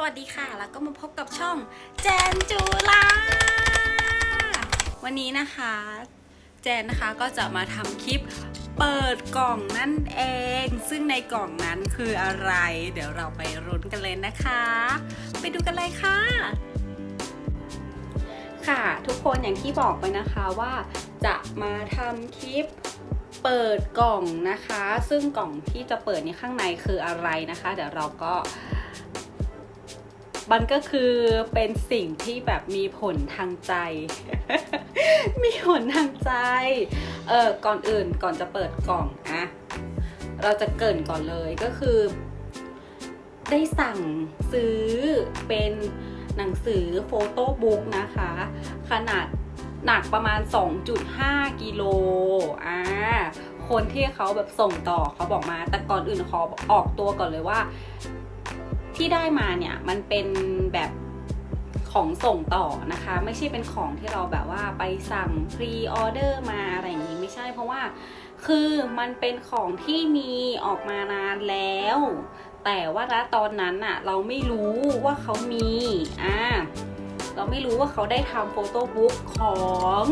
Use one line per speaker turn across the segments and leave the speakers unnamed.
สวัสดีค่ะ แล้วก็มาพบกับช่องแจนจูลาวันนี้นะคะ แจนนะคะก็จะมาทำคลิปเปิดกล่องนั่นเอง ซึ่งในกล่องนั้นคืออะไร เดี๋ยวเราไปรุ้นกันเลยนะคะ ไปดูกันเลยค่ะ ค่ะทุกคนอย่างที่บอกไปนะคะว่า จะมาทำคลิปเปิดกล่องนะคะ ซึ่งกล่องที่จะเปิดในข้างในคืออะไรนะคะ เดี๋ยวเราก็ มันก็คือเป็นสิ่งที่แบบมีผลทางใจ มีผลทางใจ เออก่อนอื่นก่อนจะเปิดกล่องอะเราจะเกินก่อนเลยก็คือ ได้สั่งซื้อเป็นหนังสือโฟโต้บุ๊กนะคะ ขนาดหนักประมาณ 2.5 กิโลอ่าคนที่เขาแบบส่งต่อเขาบอกมา แต่ก่อนอื่นขอออกตัวก่อนเลยว่า ที่ได้มาเนี่ยมันเป็นแบบของส่งต่อนะคะ ไม่ใช่เป็นของที่เราแบบว่าไปสั่งพรีออเดอร์มาอะไรอย่างนี้ไม่ใช่เพราะว่าคือมันเป็นของที่มีออกมานานแล้ว แต่ว่าณตอนนั้นน่ะเราไม่รู้ว่าเขามีอ่าเราไม่รู้ว่าเขาได้ทำโฟโต้บุ๊กของ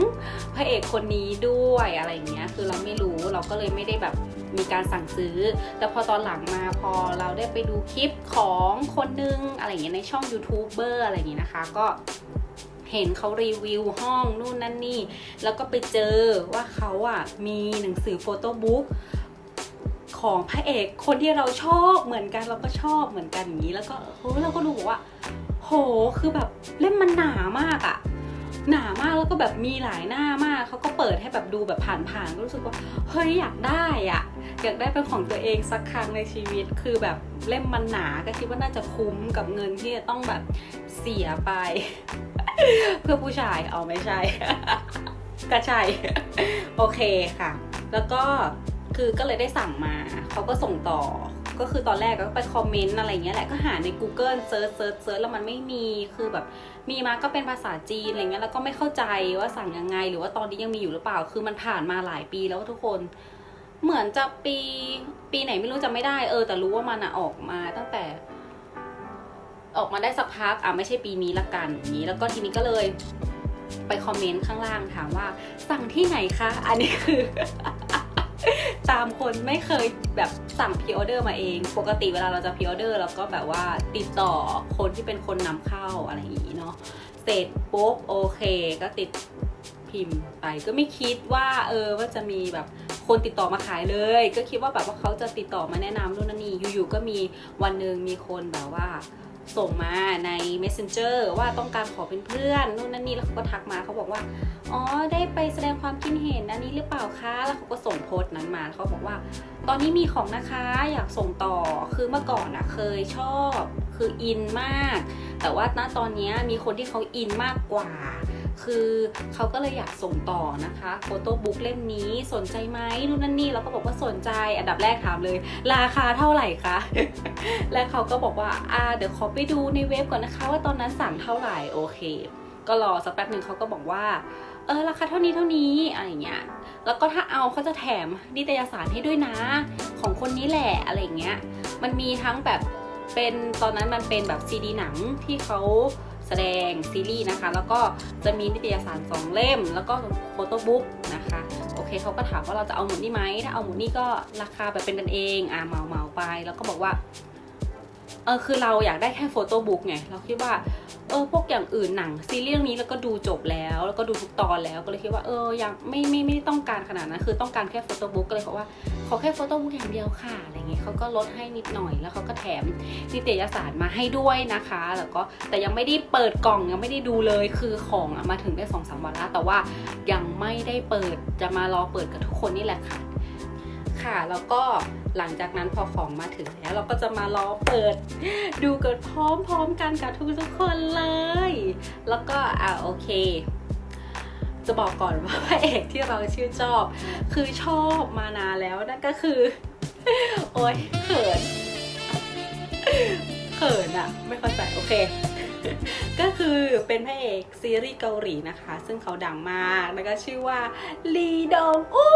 พระเอกคนนี้ด้วยอะไรอย่างเงี้ย คือเราไม่รู้เราก็เลยไม่ได้แบบ มีการสั่งซื้อ แต่พอตอนหลังมาพอเราได้ไปดูคลิปของคนนึงอะไรอย่างเงี้ยในช่องยูทูบเบอร์อะไรอย่างเงี้ยนะคะก็เห็นเขารีวิวห้องนู่นนั่นนี่ แล้วก็ไปเจอว่าเขาอะมีหนังสือโฟโต้บุ๊กของพระเอกคนที่เราชอบเหมือนกันเราก็ชอบเหมือนกันอย่างนี้ แล้วก็เฮ้ยเราก็ดูว่า โหคือแบบเล่มมันหนามากอะ หนามากแล้วก็แบบมีหลายหน้ามากเขาก็เปิดให้แบบดูแบบผ่านๆก็รู้สึกว่าเฮ้ยอยากได้อะอยากได้เป็นของตัวเองสักครั้งในชีวิต คือแบบเล่มมันหนาก็คิดว่าน่าจะคุ้มกับเงินที่จะต้องแบบเสียไป เพื่อผู้ชายเอาไม่ใช่ก็ใช่โอเคค่ะ แล้วก็คือก็เลยได้สั่งมาเขาก็ส่งต่อ ก็คือตอนแรกก็ไปคอมเมนต์อะไรเงี้ยแหละก็หาใน Google เซิร์ชเซิร์ชเซิร์ชแล้วมันไม่มีคือแบบมีมาก็เป็นภาษาจีนอะไรเงี้ยแล้วก็ไม่เข้าใจว่าสั่งยังไง หรือว่าตอนนี้ยังมีอยู่หรือเปล่า คือมันผ่านมาหลายปีแล้วทุกคน เหมือนจะปีปีไหนไม่รู้จะไม่ได้เออ แต่รู้ว่ามันอะออกมาตั้งแต่ ออกมาได้สักพักอะไม่ใช่ปีนี้ละกันอย่างนี้แล้วก็ทีนี้ก็เลยไปคอมเมนต์ข้างล่างถามว่า สั่งที่ไหนคะ อันนี้คือ ตามคนไม่เคยแบบสั่งพ r ออเดอร์มาเอง ปกติเวลาเราจะพ r ออเดอร์เราก็แบบว่าติดต่อคนที่เป็นคนนำเข้าอะไรอย่างนี้เนาะเสร็จปุ๊บโอเค ก็ติดพิมพ์ไปก็ไม่คิดว่าเออว่าจะมีแบบคนติดต่อมาขายเลย ก็คิดว่าแบบว่าเขาจะติดต่อมาแนะนำนู่นนั่นนี่อยู่ๆก็มีวันหนึ่งมีคนแบบว่า ส่งมาใน messenger ว่าต้องการขอเป็นเพื่อนนู่นนั่นนี่แล้วเขาก็ทักมาเขาบอกว่า อ๋อ ได้ไปแสดงความคิดเห็นอันนี้หรือเปล่าคะ แล้วเขาก็ส่งโพสต์นั้นมาเขาบอกว่า ตอนนี้มีของนะคะอยากส่งต่อ คือเมื่อก่อนอะเคยชอบ คืออินมาก แต่ว่าณตอนนี้มีคนที่เขาอินมากกว่า คือเขาก็เลยอยากส่งต่อนะคะโฟโต้บุ๊กเล่มนี้สนใจไหมนู่นนั่นนี่แล้วก็บอกว่าสนใจ อันดับแรกถามเลย ราคาเท่าไหร่คะ และเขาก็บอกว่าอ่าเดี๋ยวขอไปดูในเว็บก่อนนะคะ ว่าตอนนั้นสั่งเท่าไหร่โอเค ก็รอสักแป๊บหนึ่งเขาก็บอกว่าเออราคาเท่านี้เท่านี้อะไรเงี้ย แล้วก็ถ้าเอาเขาจะแถมนิตยสารให้ด้วยนะ ของคนนี้แหละอะไรเงี้ย มันมีทั้งแบบเป็นตอนนั้นมันเป็นแบบซีดีหนังที่เขา แสดงซีรีส์นะคะ แล้วก็จะมีนิตยสารสองเล่ม แล้วก็โฟโต้บุ๊กนะคะโอเคเขาก็ถามว่าเราจะเอาหมดนี่ไหมถ้าเอาหมดนี่ก็ราคาแบบเป็นกันเองอ่าเมาเมาไป แล้วก็บอกว่าเออคือเราอยากได้แค่โฟโต้บุ๊กไงเราคิดว่าเออพวกอย่างอื่นหนังซีรีส์เรื่องนี้แล้วก็ดูจบแล้ว แล้วก็ดูทุกตอนแล้วก็เลยคิดว่าเออยังไม่ไม่ไม่ได้ต้องการขนาดนั้นคือต้องการแค่โฟโต้บุ๊กก็เลยบอกว่า ขอแค่โฟโต้บุ๊กอย่างเดียวค่ะอะไรเงี้ยเขาก็ลดให้นิดหน่อยแล้วเขาก็แถมนิตยสารมาให้ด้วยนะคะ แล้วก็แต่ยังไม่ได้เปิดกล่องยังไม่ได้ดูเลยคือของมาถึงได้สองสามวันแล้วแต่ว่ายังไม่ได้เปิดจะมารอเปิดกับทุกคนนี่แหละค่ะค่ะแล้วก็หลังจากนั้นพอของมาถึงแล้วเราก็จะมารอเปิด ดูกันพร้อมๆกันกับทุกๆคนเลย แล้วก็อ่าโอเค จะบอกก่อนว่าพระเอกที่เราชื่อชอบ คือชอบมานานแล้วนั่นก็คือ โอ๊ยเขินเขินอะไม่เข้าใจโอเค ก็คือเป็นพระเอกซีรีส์เกาหลีนะคะ ซึ่งเขาดังมาก แล้วก็ชื่อว่าลีดองอู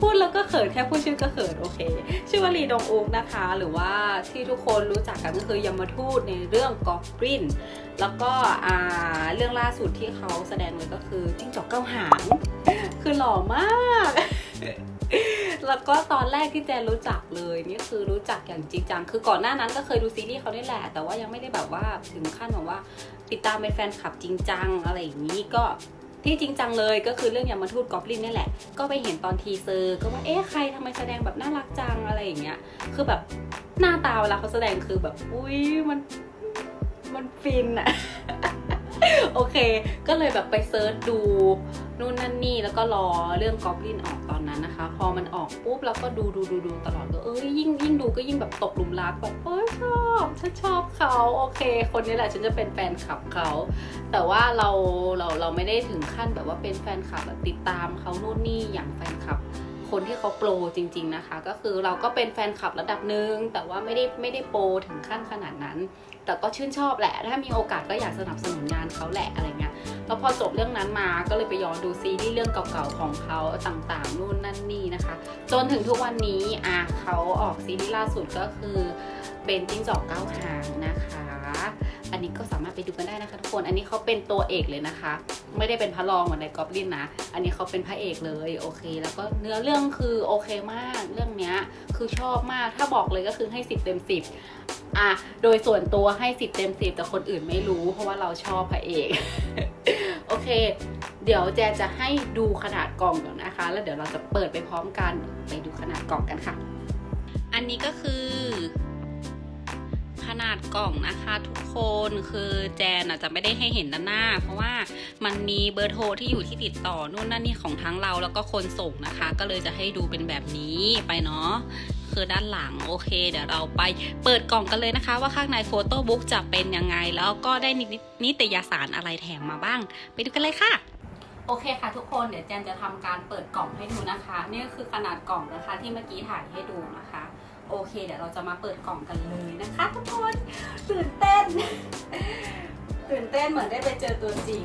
พูดแล้วก็เขินแค่พูดชื่อก็เขินโอเค ชื่อว่าลีดงอุกนะคะ หรือว่าที่ทุกคนรู้จักกันก็คือยมทูตในเรื่องกอกกรินแล้วก็เรื่องล่าสุดที่เขาแสดงเลยก็คือจิ้งจอกเก้าหาง คือหล่อมาก แล้วก็ตอนแรกที่แจนรู้จักเลยนี่คือรู้จักอย่างจริงจัง คือก่อนหน้านั้นก็เคยดูซีรีส์เขาได้แหละ แต่ว่ายังไม่ได้แบบว่าถึงขั้นแบบว่าติดตามเป็นแฟนคลับจริงจังอะไรอย่างนี้ก็ ที่จริงจังเลยก็คือเรื่องยามาทูตกอบลินนี่แหละ ก็ไปเห็นตอนทีเซอร์ก็ว่าเอ๊ะใครทำไมแสดงแบบน่ารักจังอะไรอย่างเงี้ยคือแบบหน้าตาเวลาเขาแสดงคือแบบอุ้ยมันมันฟินอะโอเค ก็เลยแบบไปเซิร์ชดู นู่นนั่นนี่แล้วก็รอเรื่องกอบลินออกตอนนั้นนะคะ พอมันออกปุ๊บเราก็ดูดูดูดูตลอดก็เอ้ยยิ่งยิ่งดูก็ยิ่งแบบตกหลุมรักแบบเอ้ยชอบฉันชอบเขาโอเค คนนี้แหละฉันจะเป็นแฟนคลับเขา แต่ว่าเราเราเราไม่ได้ถึงขั้นแบบว่าเป็นแฟนคลับแบบติดตามเขานู่นนี่อย่างแฟนคลับคนที่เขาโปรจริง ๆนะคะ ก็คือเราก็เป็นแฟนคลับระดับหนึ่งแต่ว่าไม่ได้ไม่ได้โปรถึงขั้นขนาดนั้น แต่ก็ชื่นชอบแหละ ถ้ามีโอกาสก็อยากสนับสนุนงานเขาแหละอะไรเงี้ยแล้วพอจบเรื่องนั้นมาก็เลยไปย้อนดูซีรีส์เรื่องเก่าๆของเขาต่างๆนู่นนั่นนี่นะคะ จนถึงทุกวันนี้อะเขาออกซีรีส์ล่าสุดก็คือเป็นจิ้งจอกเก้าหางนะคะ อันนี้ก็สามารถไปดูกันได้นะคะทุกคน อันนี้เขาเป็นตัวเอกเลยนะคะ ไม่ได้เป็นพระรองเหมือนในกอบลินนะ อันนี้เขาเป็นพระเอกเลยโอเค แล้วก็เนื้อเรื่องคือโอเคมาก เรื่องเนี้ยคือชอบมาก ถ้าบอกเลยก็คือให้10เต็ม10อะ โดยส่วนตัวให้10เต็ม10แต่คนอื่นไม่รู้ เพราะว่าเราชอบพระเอก โอเค เดี๋ยวแจจะให้ดูขนาดกล่องก่อนนะคะ แล้วเดี๋ยวเราจะเปิดไปพร้อมกัน ไปดูขนาดกล่องกันค่ะ อันนี้ก็คือ ขนาดกล่องนะคะทุกคนคือแจนอาจจะไม่ได้ให้เห็นด้านหน้า เพราะว่ามันมีเบอร์โทรที่อยู่ที่ติดต่อนู่นนั่นนี่ของทั้งเราแล้วก็คนส่งนะคะ ก็เลยจะให้ดูเป็นแบบนี้ไปเนาะคือด้านหลังโอเค เดี๋ยวเราไปเปิดกล่องกันเลยนะคะ ว่าข้างในโฟโต้บุ๊กจะเป็นยังไง แล้วก็ได้นิตยสารอะไรแถมมาบ้าง ไปดูกันเลยค่ะโอเคค่ะทุกคนเดี๋ยวแจนจะทำการเปิดกล่องให้ดูนะคะ นี่ก็คือขนาดกล่องนะคะที่เมื่อกี้ถ่ายให้ดูนะคะ โอเค เดี๋ยวเราจะมาเปิดกล่องกันเลยนะคะ ทุกคนตื่นเต้น ตื่นเต้นเหมือนได้ไปเจอตัวจริง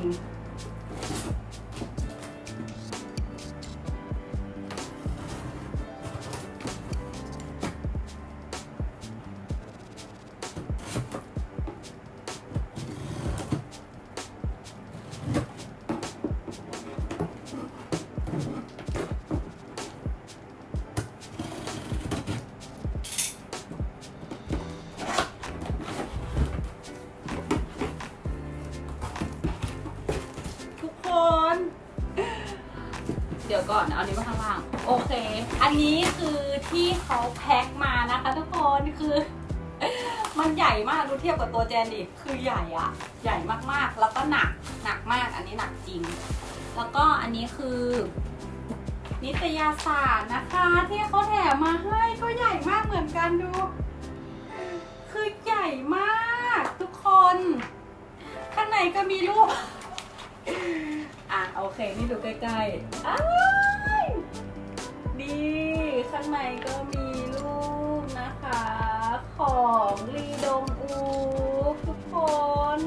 ดี๋ยวก่อนเอานี้มาข้างล่าง โอเค อันนี้คือที่เขาแพ็คมานะคะทุกคนคือ มันใหญ่มากดูเทียบกับตัวแจนดิคือใหญ่อะใหญ่มากๆ แล้วก็หนักหนักมากอันนี้หนักจริง แล้วก็อันนี้คือ นิตยาสารนะคะ ที่เขาแถมมาให้ก็ใหญ่มากเหมือนกันดู คือใหญ่มากทุกคน ข้างในก็มีรูป เคนี่ดูใกล้ๆอ้ายดี ข้างในก็มีรูปนะคะ ของลีดงอูทุกคน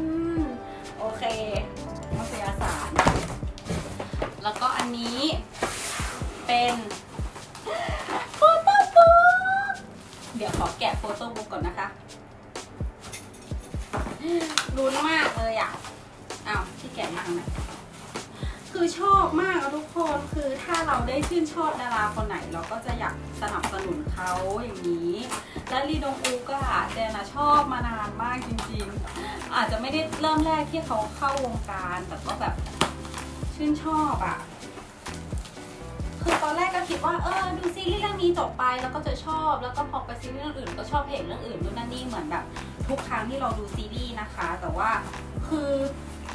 โอเคมัสยาสาร แล้วก็อันนี้เป็นโฟโต้บุ๊กเดี๋ยวขอแกะโฟโต้บุ๊กก่อนนะคะลุ้นมากเลยอะอ้าวที่แกะมาทางไหน คือชอบมากอะทุกคนคือถ้าเราได้ชื่นชอบดาราคนไหน เราก็จะอยากสนับสนุนเขาอย่างนี้ และลีดงอูก็แจนนะชอบมานานมากจริงๆ อาจจะไม่ได้เริ่มแรกที่เขาเข้าวงการ แต่ก็แบบชื่นชอบอะคือตอนแรกก็คิดว่าเออดูซีรีส์เรื่องนี้จบไปแล้วก็จะชอบแล้วก็พอไปซีรีส์เรื่องอื่น ก็ชอบเพลงเรื่องอื่นนู่นนั่นนี่เหมือนแบบทุกครั้งที่เราดูซีรีส์นะคะ แต่ว่าคือ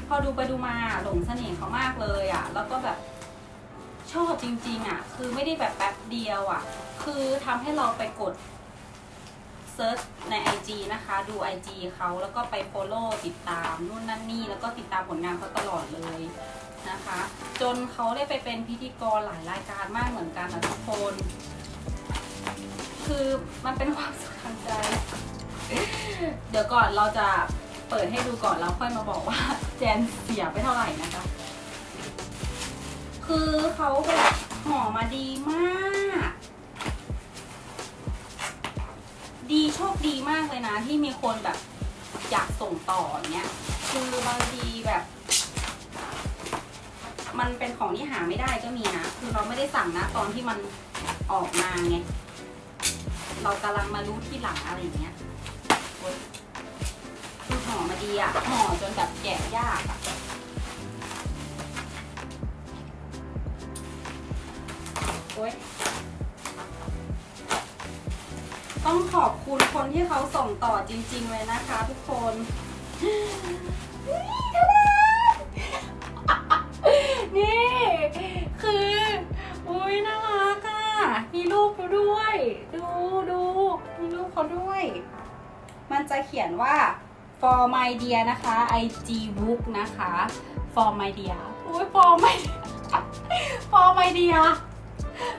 พอดูไปดูมาหลงเสน่ห์เขามากเลยอะ่ะ แล้วก็แบบชอบจริง ๆอะ่ะ คือไม่ได้แบบแป๊บเดียวอะ่ะ คือทำให้เราไปกดเซิร์ชใน IG นะคะ ดู IG เขาแล้วก็ไป Follow ติดตามนู่นนั่นนี่ แล้วก็ติดตามผลงานเขาตลอดเลยนะคะ จนเขาได้ไปเป็นพิธีกรหลายรายการมากเหมือนกันนะทุกคน คือมันเป็นความสุขทางใจ เดี๋ยวก่อนเราจะ เปิดให้ดูก่อนแล้วค่อยมาบอกว่าแจนเสียไปเท่าไหร่นะคะ คือเขาแบบห่อมาดีมาก ดีโชคดีมากเลยนะ ที่มีคนแบบอยากส่งต่อเงี้ย คือบางทีแบบ มันเป็นของที่หาไม่ได้ก็มีนะ คือเราไม่ได้สั่งนะ ตอนที่มันออกมาไง เรากำลังมารู้ที่หลังอะไรอย่างเงี้ย คือห่อมาดีอะห่อจนแบบแกะยากอะโอ๊ยต้องขอบคุณคนที่เขาส่งต่อจริง ๆ เลยนะคะ ทุกคนนี่ คืออุ้ยน่ารักอะมีรูปด้วย ดูดูมีรูปเขาด้วย มันจะเขียนว่า for my dear นะคะ IG book นะคะ for my dear อุ้ย for my for my dear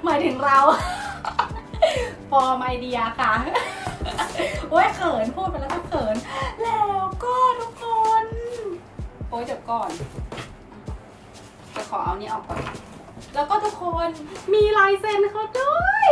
หมายถึงเรา for my dear ค่ะ โอ้ยเขินพูดไปแล้วก็เขิน แล้วก็ทุกคน โอ้ยเดี๋ยวก่อน จะขอเอานี้ออกก่อน แล้วก็ทุกคนมีลายเซ็นเขาด้วย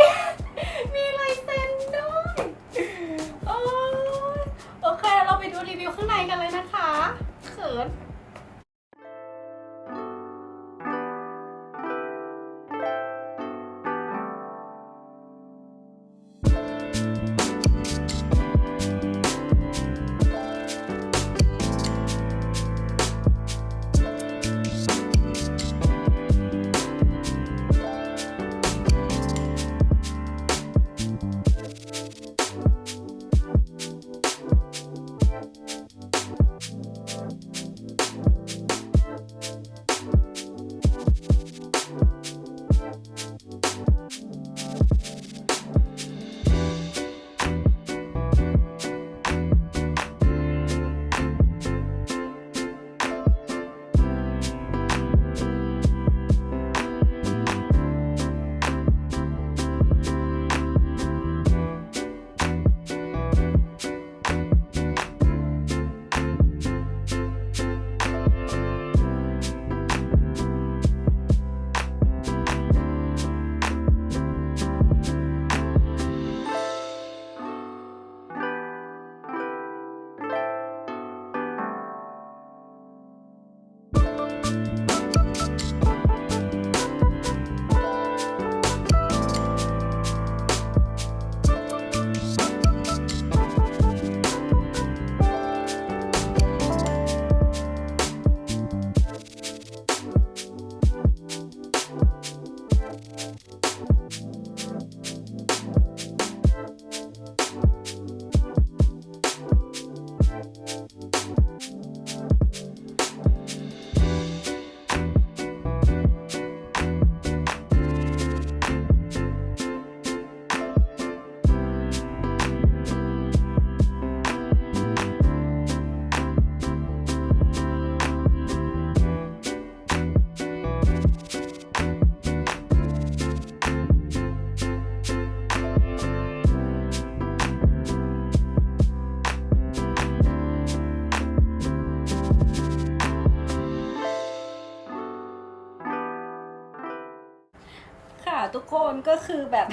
คือแบบ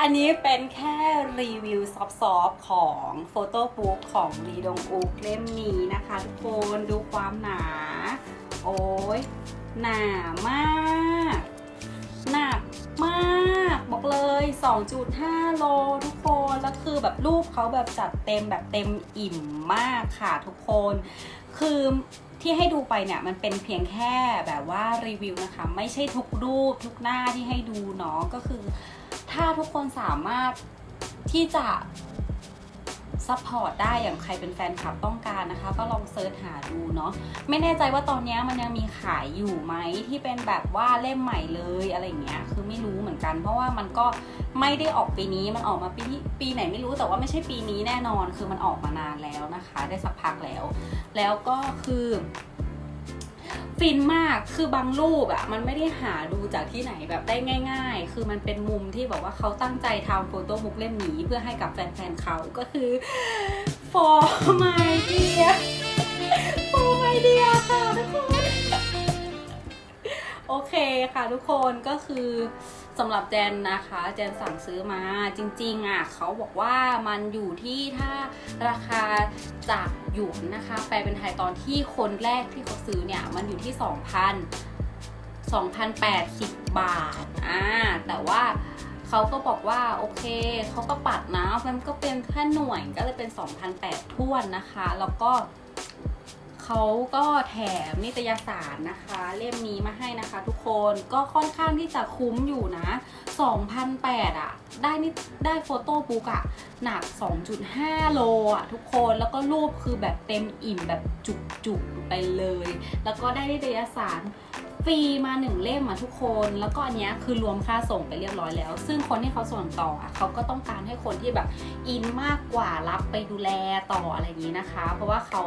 อันนี้เป็นแค่รีวิวซอฟต์ๆของโฟโต้บุ๊กของรีดงอุกเล่มนี้นะคะทุกคนดูความหนา โอ้ยหนามาก หนักมาก บอกเลย 2.5 โลทุกคน แล้วคือแบบรูปเขาแบบจัดเต็มแบบเต็มอิ่มมากค่ะทุกคน คือที่ให้ดูไปเนี่ยมันเป็นเพียงแค่แบบว่ารีวิวนะคะ ไม่ใช่ทุกรูปทุกหน้าที่ให้ดูเนาะก็คือ ถ้าทุกคนสามารถที่จะ ซัพพอร์ตได้อย่างใครเป็นแฟนคลับต้องการนะคะ ก็ลองเซิร์ชหาดูเนาะไม่แน่ใจว่าตอนนี้มันยังมีขายอยู่ไหมที่เป็นแบบว่าเล่มใหม่เลยอะไรอย่างเงี้ยคือไม่รู้เหมือนกัน เพราะว่ามันก็ไม่ได้ออกปีนี้มันออกมาปีปีไหนไม่รู้แต่ว่าไม่ใช่ปีนี้แน่นอน คือมันออกมานานแล้วนะคะ ได้สักพักแล้ว แล้วก็คือ ฟินมากคือบางรูปอะมันไม่ได้หาดูจากที่ไหนแบบได้ง่าย ๆ คือมันเป็นมุมที่แบบว่าเขาตั้งใจทำโฟโต้บุ๊กเล่มนี้เพื่อให้กับแฟนๆเขาก็คือ for my dear for my dear ค่ะทุกคน โอเคค่ะทุกคนก็คือ สำหรับแจนนะคะแจนสั่งซื้อมาจริงๆอะเขาบอกว่ามันอยู่ที่ถ้าราคาจากหยวนนะคะแปลเป็นไทยตอนที่คนแรกที่เขาซื้อเนี่ยมันอยู่ที่ 2,000 2,080 บาทอ่าแต่ว่าเขาก็บอกว่าโอเคเขาก็ปัดนะมันก็เป็นแค่หน่วยก็เลยเป็น 2,008ท้วนนะคะ แล้วก็ เขาก็แถมนิตยสารนะคะ เล่มนี้มาให้นะคะ ทุกคนก็ค่อนข้างที่จะคุ้มอยู่นะ2,008อะ ได้นิได้โฟโต้บุ๊กอะ หนัก 2.5 โลอะ ทุกคนแล้วก็รูปคือแบบเต็มอิ่มแบบจุกๆไปเลย แล้วก็ได้นิตยสาร ฟรีมาหนึ่งเล่มอะทุกคน แล้วก็อันนี้คือรวมค่าส่งไปเรียบร้อยแล้ว ซึ่งคนที่เขาส่งต่ออะเขาก็ต้องการให้คนที่แบบอินมากกว่ารับไปดูแลต่ออะไรอย่างนี้นะคะ เพราะว่าเขา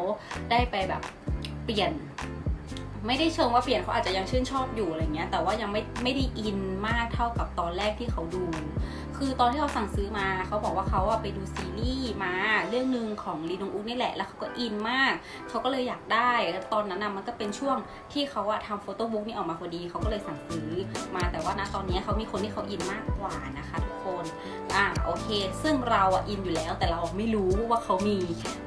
ได้ไปแบบเปลี่ยนไม่ได้เชิงว่าเปลี่ยนเขาอาจจะยังชื่นชอบอยู่อะไรเงี้ยแต่ว่ายังไม่ไม่ได้อินมากเท่ากับตอนแรกที่เขาดู คือตอนที่เขาสั่งซื้อมาเขาบอกว่าเขาอะไปดูซีรีส์มาเรื่องหนึ่งของลีนงอุกนี่แหละ แล้วเขาก็อินมาก เขาก็เลยอยากได้ตอนนั้นนะมันก็เป็นช่วงที่เขาอะทำโฟโต้บุ๊กนี่ออกมาพอดีเขาก็เลยสั่งซื้อมาแต่ว่านะตอนนี้เขามีคนที่เขาอินมากกว่านะคะทุกคนอ่าโอเค ซึ่งเราอะอินอยู่แล้วแต่เราไม่รู้ว่าเขามี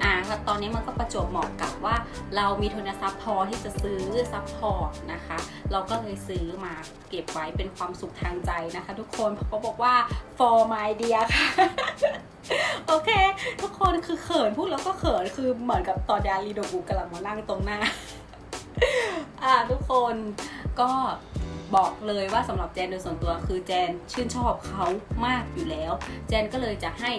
อ่าตอนนี้มันก็ประจวบเหมาะกับว่า เรามีทุนทรัพย์พอที่จะซื้อซัพพอร์ตนะคะ เราก็เลยซื้อมาเก็บไว้เป็นความสุขทางใจนะคะ ทุกคนเขาบอกว่า for my dear ค่ะ โอเค ทุกคนคือเขินพูดแล้วก็เขินคือเหมือนกับตอนดารีโดบุกำลังมานั่งตรงหน้า อ่าทุกคนก็บอกเลยว่าสำหรับแจนโดยส่วนตัวคือแจนชื่นชอบเขามากอยู่แล้ว แจนก็เลยจะให้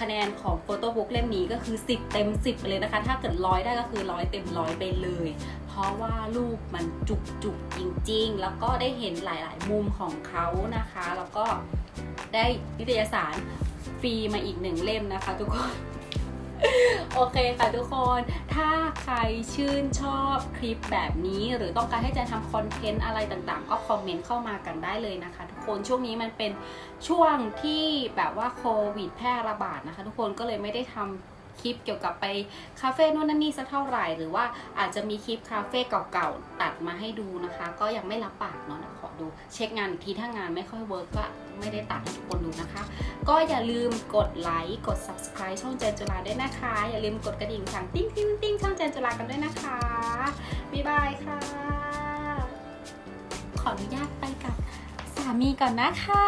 คะแนนของโฟโต้บุ๊กเล่มนี้ก็คือ 10 เต็ม 10 ไปเลยนะคะ ถ้าเกิดร้อยได้ก็คือร้อยเต็มร้อยไปเลย เพราะว่ารูปมันจุกจุกจริง ๆ แล้วก็ได้เห็นหลาย ๆ มุมของเขานะคะ แล้วก็ ได้นิตยสารฟรีมาอีกหนึ่งเล่มนะคะทุกคนโอเคค่ะทุกคน ถ้าใครชื่นชอบคลิปแบบนี้ หรือต้องการให้แจนทำคอนเทนต์อะไรต่างๆ ก็คอมเมนต์เข้ามากันได้เลยนะคะ ทุกคน ช่วงนี้มันเป็นช่วงที่แบบว่าโควิดแพร่ระบาดนะคะ ทุกคนก็เลยไม่ได้ทำ คลิปเกี่ยวกับไปคาเฟ่นู่นนั่นนี่สักเท่าไหร่ หรือว่าอาจจะมีคลิปคาเฟ่เก่าๆตัดมาให้ดูนะคะ ก็ยังไม่รับปากเนาะขอดูเช็คงานอีกทีถ้างานไม่ค่อยเวิร์กก็ไม่ได้ตัดให้ทุกคนดูนะคะ ก็อย่าลืมกดไลค์กด subscribe ช่องเจนจุฬาด้วยนะคะ อย่าลืมกดกระดิ่งสั่งติ้งติ้งติ้งช่องเจนจุฬากันด้วยนะคะบ๊ายบายค่ะ ขออนุญาตไปกับสามีก่อนนะคะ